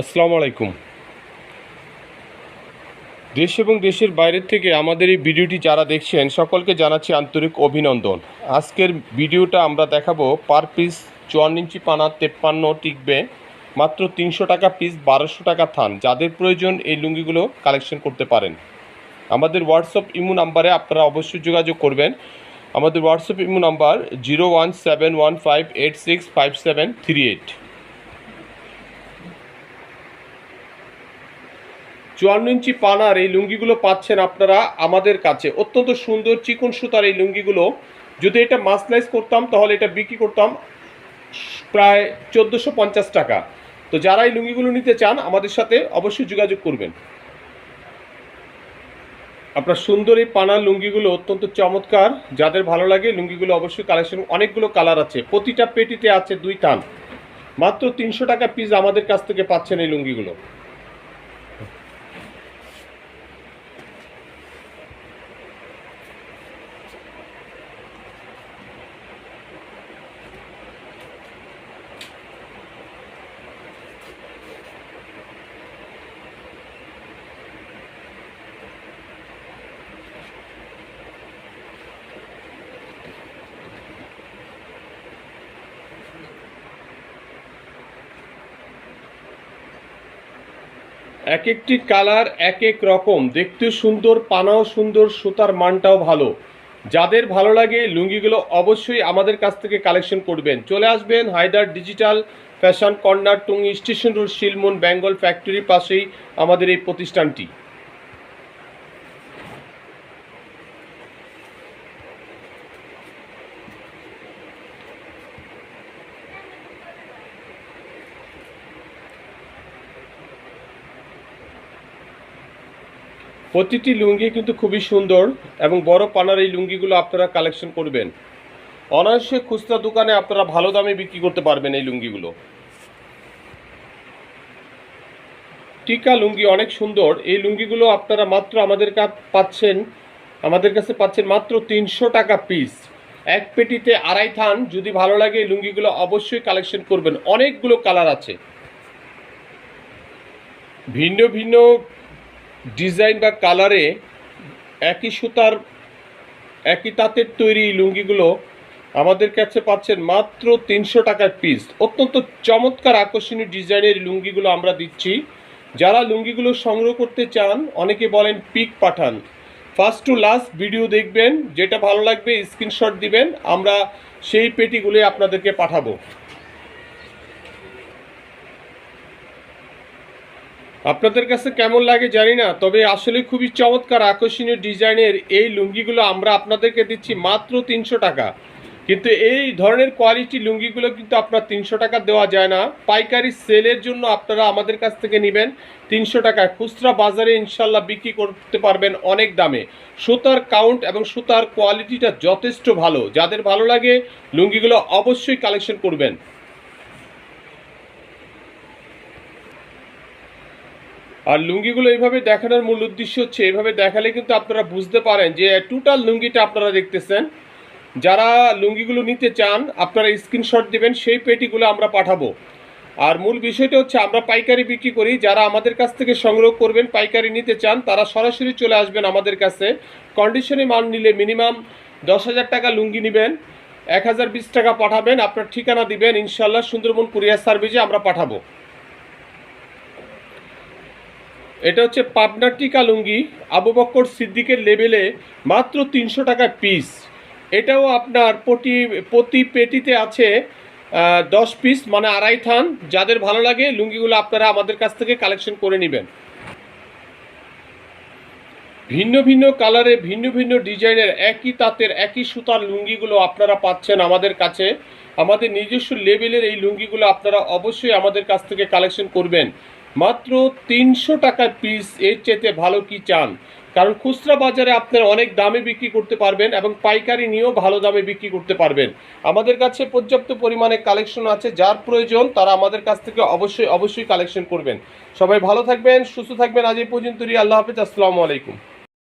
আসসালামু আলাইকুম। দেশ এবং দেশের বাইরের থেকে আমাদের এই ভিডিওটি যারা দেখছেন, সকলকে জানাচ্ছি আন্তরিক অভিনন্দন। আজকের ভিডিওটা আমরা দেখাবো পার পিস চুয়ান্ন ইঞ্চি পানা তেপ্পান্ন টিকবে, মাত্র তিনশো টাকা পিস, বারোশো টাকা থান। যাদের প্রয়োজন এই লুঙ্গিগুলো কালেকশন করতে পারেন। আমাদের হোয়াটসঅ্যাপ ইমো নাম্বারে আপনারা অবশ্যই যোগাযোগ করবেন। আমাদের WhatsApp imo number zero one seven one five eight six five seven three eight. চুয়ান্ন ইঞ্চি পানার এই লুঙ্গিগুলো পাচ্ছেন আপনারা আমাদের কাছে। অত্যন্ত সুন্দর চিকন সুতার এই লুঙ্গিগুলো। যদি এটা মাসলাইজ করতাম, তাহলে এটা বিক্রি করতাম প্রায় চোদ্দোশো টাকা। তো যারা এই লুঙ্গিগুলো নিতে চান, আমাদের সাথে অবশ্যই যোগাযোগ করবেন। আপনার সুন্দর এই পানার লুঙ্গিগুলো অত্যন্ত চমৎকার। যাদের ভালো লাগে, লুঙ্গিগুলো অবশ্যই কালেকশন অনেকগুলো কালার আছে। প্রতিটা পেটিতে আছে দুই টান। মাত্র তিনশো টাকা পিস আমাদের কাছ থেকে পাচ্ছেন এই লুঙ্গিগুলো। এক একটি কালার এক এক রকম। দেখতে সুন্দর, পানাও সুন্দর, সুতার মানটাও ভালো। যাদের ভালো লাগে লুঙ্গিগুলো অবশ্যই আমাদের কাছ থেকে কালেকশন করবেন। চলে আসবেন Haidar digital fashion corner, Tongi station road Shilmon Bengal ফ্যাক্টরির পাশেই আমাদের এই প্রতিষ্ঠানটি। প্রতিটি লুঙ্গি কিন্তু খুবই সুন্দর এবং বড় পানার এই লুঙ্গিগুলো আপনারা কালেকশন করবেন। অনায়াসে খুচরা দোকানে আপনারা ভালো দামে বিক্রি করতে পারবেন এই লুঙ্গিগুলো। টিকা লুঙ্গি অনেক সুন্দর। এই লুঙ্গিগুলো আপনারা মাত্র আমাদের কাছে পাচ্ছেন, আমাদের কাছে পাচ্ছেন মাত্র তিনশো টাকা পিস এক পেটিতে আড়াই থান। যদি ভালো লাগে এই লুঙ্গিগুলো অবশ্যই কালেকশন করবেন। অনেকগুলো কালার আছে। ভিন্ন ভিন্ন ডিজাইন বা কালারে একই সুতার, একই তাঁতের তৈরি লুঙ্গিগুলো আমাদের কাছে পাচ্ছেন মাত্র তিনশো টাকার পিস অত্যন্ত চমৎকার আকর্ষণীয় ডিজাইনের লুঙ্গিগুলো আমরা দিচ্ছি। যারা লুঙ্গিগুলো সংগ্রহ করতে চান, অনেকে বলেন পিক পাঠান। ফার্স্ট টু লাস্ট ভিডিও দেখবেন, যেটা ভালো লাগবে স্ক্রিনশট দিবেন, আমরা সেই পেটিগুলো আপনাদেরকে পাঠাবো। আপনাদের কাছে কেমন লাগে জানি না, তবে আসলে খুবই চমৎকার আকর্ষণীয় ডিজাইনের এই লুঙ্গিগুলো আমরা আপনাদেরকে দিচ্ছি মাত্র তিনশো টাকা। কিন্তু এই ধরনের কোয়ালিটি লুঙ্গিগুলো কিন্তু আপনার তিনশো টাকা দেওয়া যায় না। পাইকারি সেলের জন্য আপনারা আমাদের কাছ থেকে নেবেন তিনশো টাকা। খুচরা বাজারে ইনশাল্লাহ বিক্রি করতে পারবেন অনেক দামে। সুতার কাউন্ট এবং সুতার কোয়ালিটিটা যথেষ্ট ভালো। যাদের ভালো লাগে লুঙ্গিগুলো অবশ্যই কালেকশন করবেন। আর লুঙ্গিগুলো এইভাবে দেখানোর মূল উদ্দেশ্য হচ্ছে, এইভাবে দেখালে কিন্তু আপনারা বুঝতে পারেন যে টোটাল লুঙ্গিটা আপনারা দেখতেছেন। যারা লুঙ্গিগুলো নিতে চান, আপনারা স্ক্রিনশট দেবেন, সেই পেটিগুলো আমরা পাঠাবো। আর মূল বিষয়টা হচ্ছে, আমরা পাইকারি বিক্রি করি, যারা আমাদের কাছ থেকে সংগ্রহ করবেন, পাইকারি নিতে চান, তারা সরাসরি চলে আসবেন আমাদের কাছে। কন্ডিশনে মাল নিলে মিনিমাম দশ হাজার টাকা লুঙ্গি নেবেন, এক হাজার বিশ টাকা পাঠাবেন, আপনার ঠিকানা দিবেন ইনশাল্লাহ সুন্দরবন কুরিয়ার সার্ভিসে আমরা পাঠাবো। এটা হচ্ছে পাবনার টিকা লুঙ্গি আবু বক্কর সিদ্দিকের লেভেলে মাত্র তিনশো টাকা পিস এটাও আপনার প্রতি প্রতি পেটিতে আছে দশ পিস মানে আড়াই থান। যাদের ভালো লাগে, লুঙ্গিগুলো আপনারা আমাদের কাছ থেকে কালেকশন করে নেবেন। ভিন্ন ভিন্ন কালারে, ভিন্ন ভিন্ন ডিজাইনের একই তাঁতের, একই সুতার লুঙ্গিগুলো আপনারা পাচ্ছেন আমাদের কাছে। আমাদের নিজস্ব লেভেলের এই লুঙ্গিগুলো আপনারা অবশ্যই আমাদের কাছ থেকে কালেকশন করবেন। মাত্র তিনশো টাকার পিস এর চেতে ভালো কি চান? কারণ খুচরা বাজারে আপনার অনেক দামে বিক্রি করতে পারবেন এবং পাইকারি নিয়েও ভালো দামে বিক্রি করতে পারবেন। আমাদের কাছে পর্যাপ্ত পরিমাণে কালেকশন আছে, যার প্রয়োজন তারা আমাদের কাছ থেকে অবশ্যই অবশ্যই কালেকশন করবেন। সবাই ভালো থাকবেন, সুস্থ থাকবেন। আজ এই পর্যন্তই, আল্লাহ হাফিজ, আসসালামু আলাইকুম।